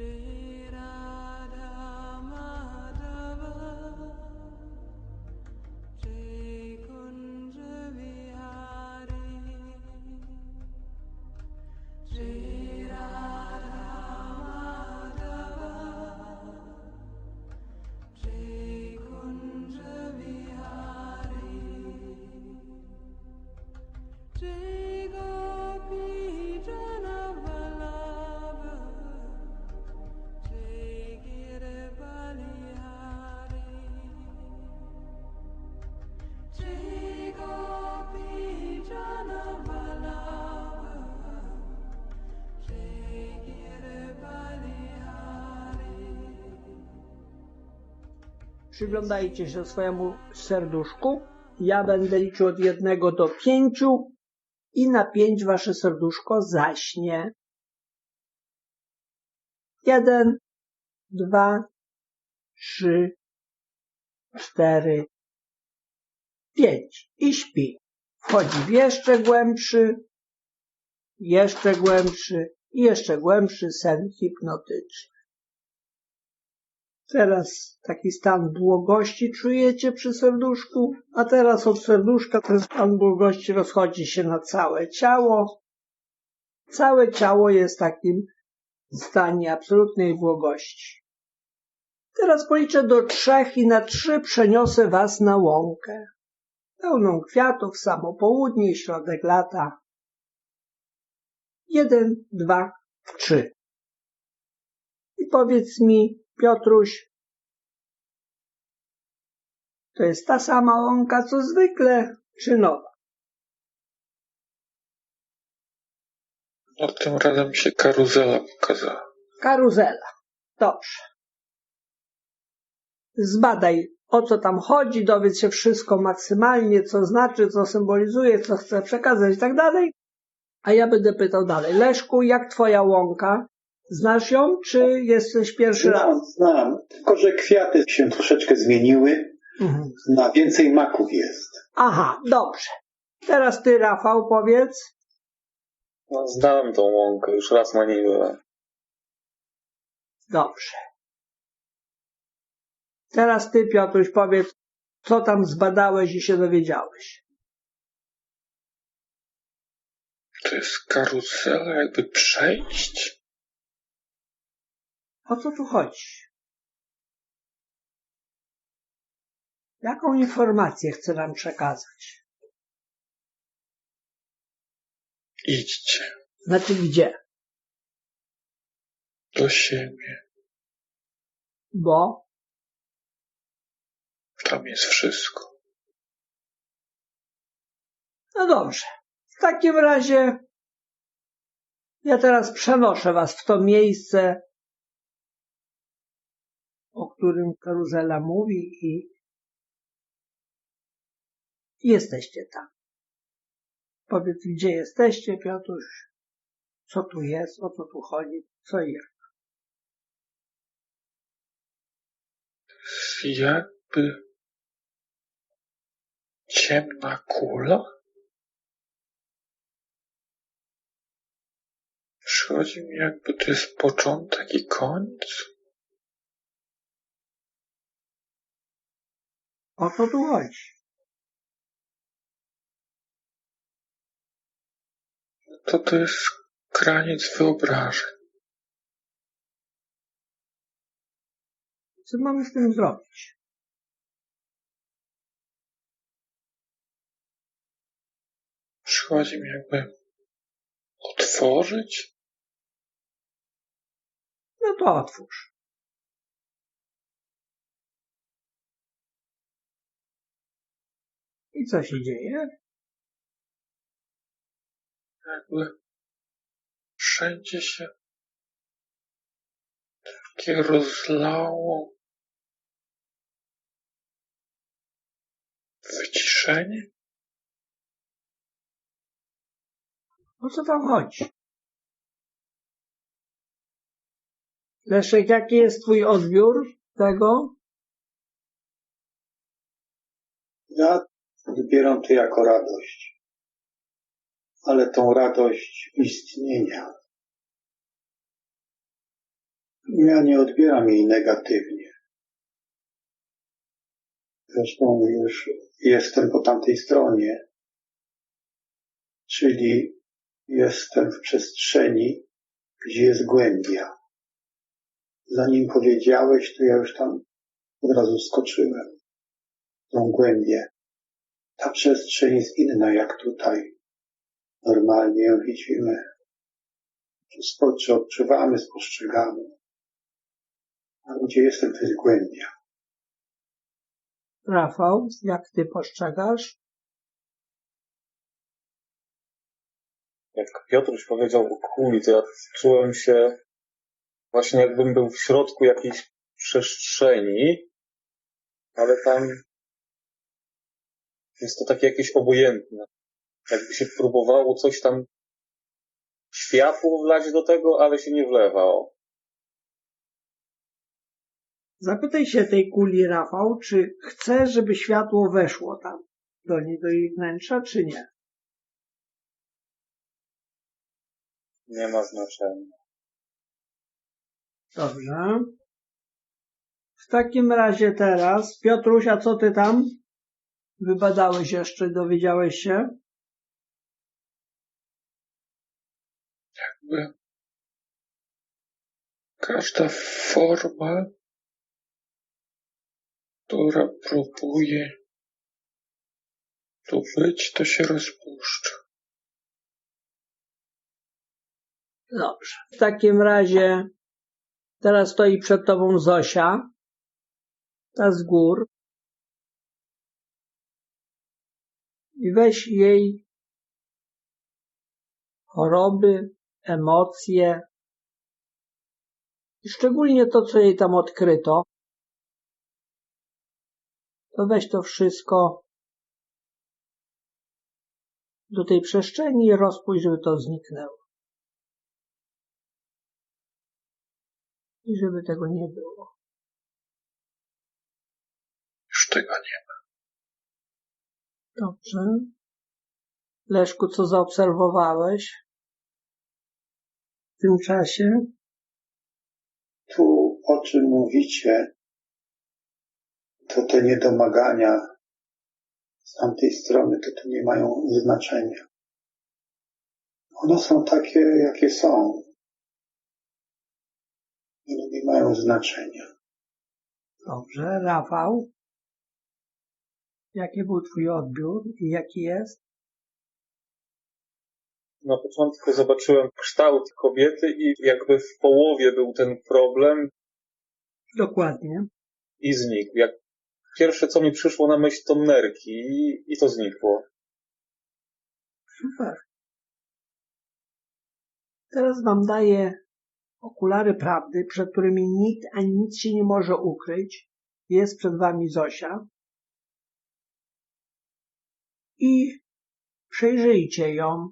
shit Przyglądajcie się swojemu serduszku. Ja będę liczył od jednego do pięciu i na pięć wasze serduszko zaśnie. Jeden, dwa, trzy, cztery, pięć i śpi. Wchodzi w jeszcze głębszy, jeszcze głębszy i jeszcze głębszy sen hipnotyczny. Teraz taki stan błogości czujecie przy serduszku, a teraz od serduszka ten stan błogości rozchodzi się na całe ciało. Całe ciało jest takim stanie absolutnej błogości. Teraz policzę do trzech i na trzy przeniosę was na łąkę. Pełną kwiatów, samo południe, środek lata. Jeden, dwa, trzy. I powiedz mi, Piotruś, to jest ta sama łąka co zwykle, czy nowa? No tym razem się karuzela pokazała. Karuzela. Dobrze. Zbadaj, o co tam chodzi, dowiedz się wszystko maksymalnie, co znaczy, co symbolizuje, co chce przekazać i tak dalej. A ja będę pytał dalej. Leszku, jak twoja łąka? Znasz ją, czy jesteś pierwszy raz? Znam, znam. Tylko, że kwiaty się troszeczkę zmieniły. Mhm. Na więcej maków jest. Aha, dobrze. Teraz ty, Rafał, powiedz. No, znałem tą łąkę, już raz na niej byłem. Dobrze. Teraz ty, Piotruś, powiedz, co tam zbadałeś i się dowiedziałeś. To jest karuzela, jakby przejść? O co tu chodzi? Jaką informację chce nam przekazać? Idźcie Znaczy gdzie? do siebie. Bo? Tam jest wszystko. No dobrze. W takim razie ja teraz przenoszę was w to miejsce, którym karuzela mówi i jesteście tam. Powiedz, gdzie jesteście, Piotruś? Co tu jest? O co tu chodzi? Co jest? Jakby ciemna kula? Przychodzi mi jakby to jest początek i koniec. O co tu chodzi? To to jest kraniec wyobrażeń. Co mamy z tym zrobić? Przychodzi mi jakby otworzyć. No to otwórz. I co się dzieje? jakby wszędzie się takie rozlało wyciszenie. O co tam chodzi? Leszek, jaki jest twój odbiór tego? Ja odbieram to jako radość. Ale tą radość istnienia. Ja nie odbieram jej negatywnie. Zresztą już jestem po tamtej stronie, czyli jestem w przestrzeni, gdzie jest głębia. Zanim powiedziałeś, to ja już tam od razu skoczyłem. Tą głębię. Ta przestrzeń jest inna jak tutaj. Normalnie ją widzimy. Czy odczuwamy, spostrzegamy. A gdzie jestem, to jest głębia. Rafał, jak ty postrzegasz? Jak Piotruś powiedział o kuli, to ja czułem się właśnie jakbym był w środku jakiejś przestrzeni, ale tam jest to takie jakieś obojętne. Jakby się próbowało coś tam światło wlać do tego, ale się nie wlewa. O. Zapytaj się tej kuli, Rafał, czy chce, żeby światło weszło tam do niej, do jej wnętrza, czy nie? Nie ma znaczenia. Dobrze. W takim razie teraz, Piotruś, a co ty tam wybadałeś jeszcze, dowiedziałeś się? Jakby każda forma, która próbuje tu być, to się rozpuszcza. Dobrze. W takim razie teraz stoi przed tobą Zosia, ta z gór. I weź jej choroby, emocje i szczególnie to, co jej tam odkryto. To weź to wszystko do tej przestrzeni i rozpuść, żeby to zniknęło. I żeby tego nie było. Już tego nie ma. Dobrze. Leszku, co zaobserwowałeś w tym czasie? Tu, o czym mówicie, to te niedomagania z tamtej strony, to to nie mają znaczenia. One są takie, jakie są. One nie mają znaczenia. Dobrze. Rafał? Jaki był twój odbiór i jaki jest? Na początku zobaczyłem kształt kobiety i jakby w połowie był ten problem Dokładnie. i znikł. Jak pierwsze, co mi przyszło na myśl, to nerki i, i to znikło. Super. Teraz wam daję okulary prawdy, przed którymi nikt ani nic się nie może ukryć. Jest przed wami Zosia. I przejrzyjcie ją.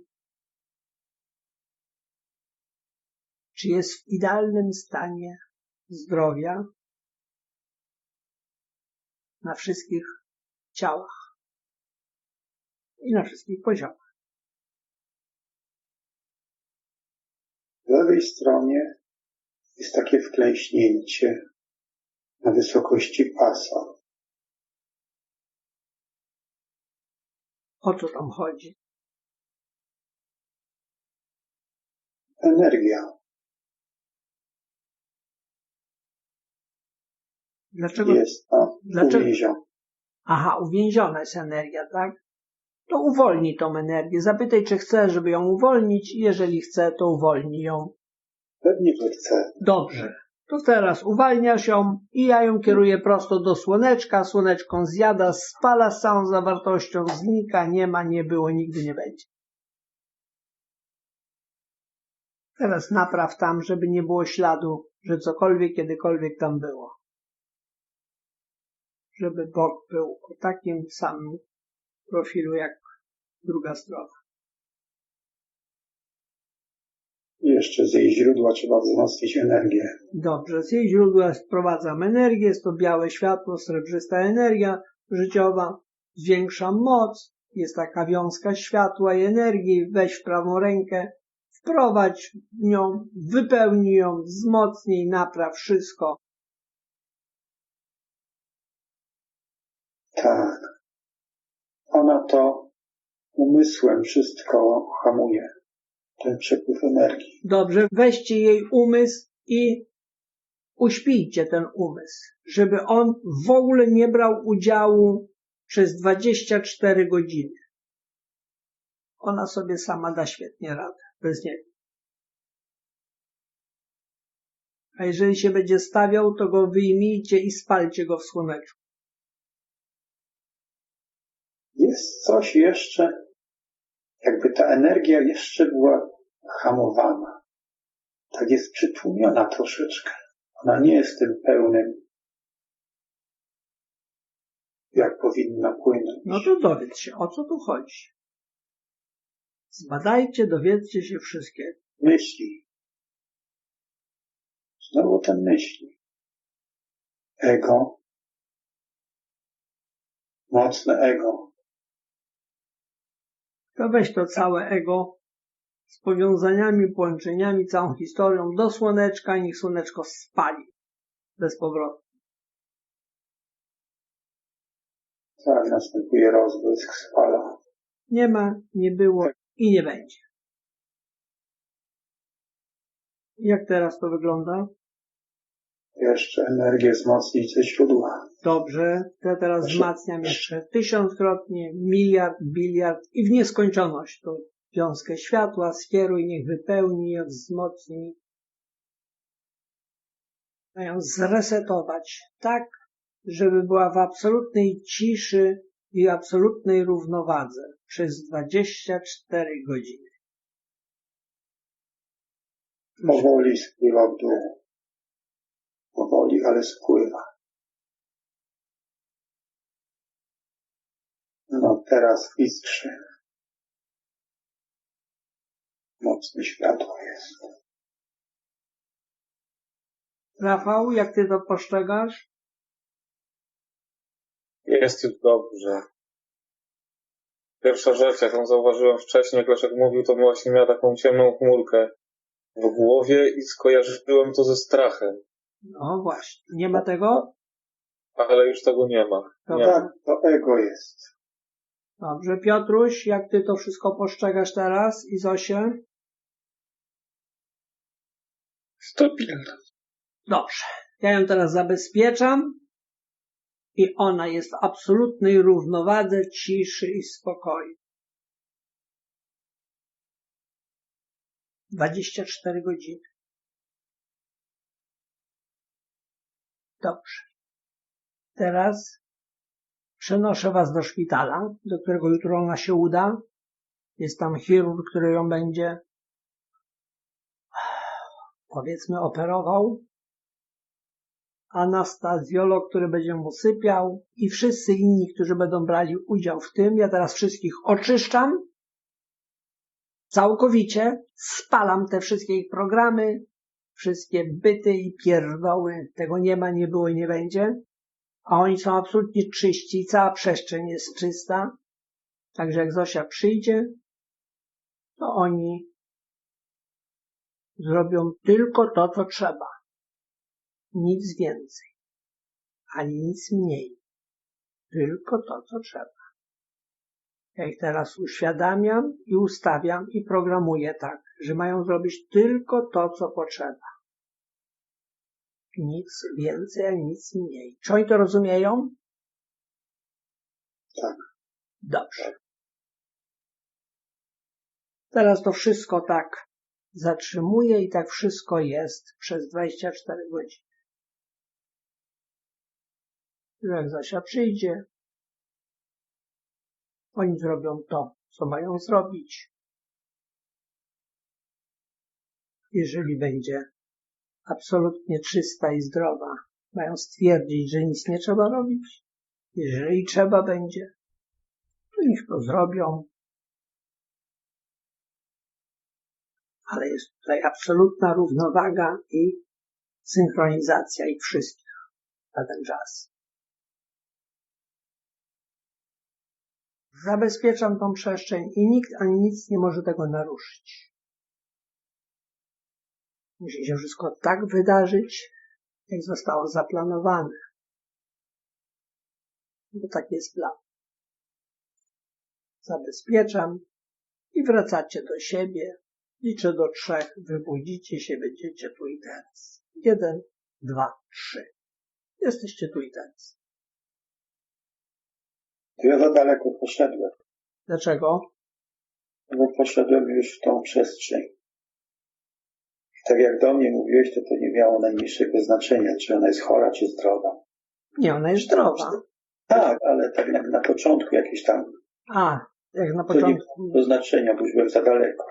Czy jest w idealnym stanie zdrowia na wszystkich ciałach i na wszystkich poziomach. W lewej stronie jest takie wklęśnięcie na wysokości pasa. O co tam chodzi? Energia Dlaczego? jest tam Dlaczego? uwięziona. Aha, uwięziona jest energia, tak? To uwolnij tą energię. Zapytaj, czy chce, żeby ją uwolnić. Jeżeli chce, to uwolnij ją. Pewnie, że chce. Dobrze. To teraz uwalniasz ją i ja ją kieruję prosto do słoneczka. Słoneczką zjada, spala z całą zawartością, znika, nie ma, nie było, nigdy nie będzie. Teraz napraw tam, żeby nie było śladu, że cokolwiek kiedykolwiek tam było. Żeby bok był o takim samym profilu jak druga strona. Jeszcze z jej źródła trzeba wzmocnić energię. Dobrze, z jej źródła sprowadzam energię, jest to białe światło, srebrzysta energia życiowa, zwiększam moc, jest taka wiązka światła i energii, weź w prawą rękę, Wprowadź nią, wypełnij ją, wzmocnij, napraw wszystko. Tak. Ona to umysłem wszystko hamuje. Ten przepływ energii. Dobrze, weźcie jej umysł i uśpijcie ten umysł, żeby on w ogóle nie brał udziału przez 24 godziny. Ona sobie sama da świetnie radę, bez niego. A jeżeli się będzie stawiał, to go wyjmijcie i spalcie go w słoneczku. Jest coś jeszcze, jakby ta energia jeszcze była hamowana. Tak jest przytłumiona troszeczkę. Ona nie jest tym pełnym, jak powinna płynąć. No to dowiedz się, o co tu chodzi. Zbadajcie, dowiedzcie się wszystkiego. Myśli. Znowu ten myśli. Ego. Mocne ego. To weź to całe ego z powiązaniami, połączeniami, całą historią do słoneczka i niech słoneczko spali bez powrotu. Tak następuje rozbłysk, spala. Nie ma, nie było i nie będzie. Jak teraz to wygląda? Jeszcze energię wzmocnić ze źródła. Dobrze, to teraz wzmacniam jeszcze tysiąckrotnie, miliard, biliard i w nieskończoność tą wiązkę światła skieruj, niech wypełni, wzmocni. Mają zresetować tak, żeby była w absolutnej ciszy i absolutnej równowadze przez 24 godziny. Powoli spływa w dół. Powoli, ale spływa. No teraz iskrzy. Mocne światło jest. Rafał, jak ty to postrzegasz? Jest już dobrze. Pierwsza rzecz, jaką zauważyłem wcześniej, jak Leszek mówił, to właśnie miała taką ciemną chmurkę w głowie i skojarzyłem to ze strachem, No właśnie, nie ma tego? ale już tego nie ma. Nie. Dobra. Tak, to ego jest. Dobrze, Piotruś, jak ty to wszystko postrzegasz teraz i Zosie? Stabilne. Dobrze. Ja ją teraz zabezpieczam i ona jest w absolutnej równowadze, ciszy i spokoju. 24 godziny. Dobrze. Teraz przenoszę was do szpitala, do którego jutro ona się uda. Jest tam chirurg, który ją będzie powiedzmy operował. Anastazjolog, który będzie mu sypiał i wszyscy inni, którzy będą brali udział w tym. Ja teraz wszystkich oczyszczam całkowicie, spalam te wszystkie ich programy, wszystkie byty i pierdoły. Tego nie ma, nie było i nie będzie. A oni są absolutnie czyści, cała przestrzeń jest czysta. Także jak Zosia przyjdzie, to oni zrobią tylko to, co trzeba. Nic więcej, ani nic mniej. Tylko to, co trzeba. Ja ich teraz uświadamiam i ustawiam i programuję tak, że mają zrobić tylko to, co potrzeba. Nic więcej, nic mniej. Czy oni to rozumieją? Tak. Dobrze. Teraz to wszystko tak zatrzymuję i tak wszystko jest przez 24 godziny. Jak Zosia przyjdzie, oni zrobią to, co mają zrobić. Jeżeli będzie absolutnie czysta i zdrowa, mają stwierdzić, że nic nie trzeba robić. Jeżeli trzeba będzie, to niech to zrobią. Ale jest tutaj absolutna równowaga i synchronizacja ich wszystkich na ten czas. Zabezpieczam tą przestrzeń i nikt ani nic nie może tego naruszyć. Musi się wszystko tak wydarzyć, jak zostało zaplanowane. Bo taki jest plan. Zabezpieczam i wracacie do siebie. Liczę do trzech, wybudzicie się, będziecie tu i teraz. Jeden, dwa, trzy. Jesteście tu i teraz. To ja za daleko poszedłem, Dlaczego? bo poszedłem już w tą przestrzeń. Tak jak do mnie mówiłeś, to to nie miało najmniejszego znaczenia, czy ona jest chora, czy zdrowa. Nie, ona jest zdrowa. Tak, ale tak jak na początku jakieś tam A, jak na To nie początku. do znaczenia, bo już byłem za daleko.